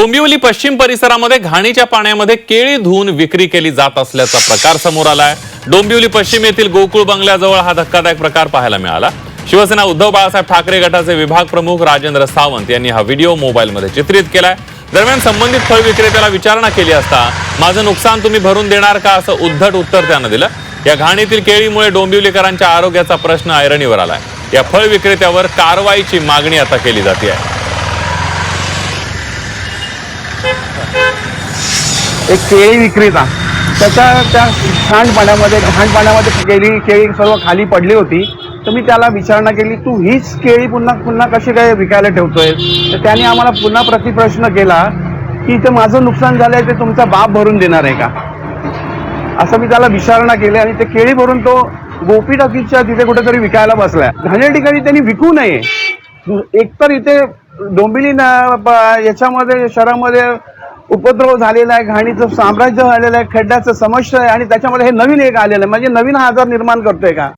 डोंबिवली पश्चिम परिसरामध्ये घाणीच्या पाण्यामध्ये केळी धुवून विक्री केली जात असल्याचा प्रकार समोर आलाय. डोंबिवली पश्चिम येथील गोकुळ बंगल्याजवळ हा धक्कादायक प्रकार पाहायला मिळाला. शिवसेना उद्धव बाळासाहेब ठाकरे गटाचे विभाग प्रमुख राजेंद्र सावंत यांनी हा व्हिडिओ मोबाईलमध्ये चित्रित केलाय. दरम्यान संबंधित फळ विक्रेत्याला विचारणा केली असता माझं नुकसान तुम्ही भरून देणार का? असं उद्धट उत्तर त्यानं दिलं. या घाणीतील केळीमुळे डोंबिवलीकरांच्या आरोग्याचा प्रश्न ऐरणीवर आलाय. या फळ विक्रेत्यावर कारवाईची मागणी आता केली जाते आहे. एक केळी विक्रेता. त्याच्या त्या छान पाण्यामध्ये घाण पाण्यामध्ये केळी केळी सर्व खाली पडली होती. तर मी त्याला विचारणा केली तू हीच केळी पुन्हा पुन्हा कशी काय विकायला ठेवतोय तर त्याने आम्हाला पुन्हा प्रतिप्रश्न केला की इथं माझं नुकसान झालंय ते तुमचा बाप भरून देणार आहे का? असं मी त्याला विचारणा केली आणि ते केळी भरून तो गोपी टॉकीजच्या तिथे कुठेतरी विकायला बसलाय घाणेर ठिकाणी त्यांनी विकू नये. एकतर इथे डोंबिवली याच्यामध्ये शहरामध्ये उपद्रव झालेला आहे घाणीचं साम्राज्य झालेलं आहे खड्ड्याचं समस्या आहे आणि त्याच्यामध्ये हे नवीन एक आलेलं आहे. म्हणजे नवीन हा आजार निर्माण करतोय का?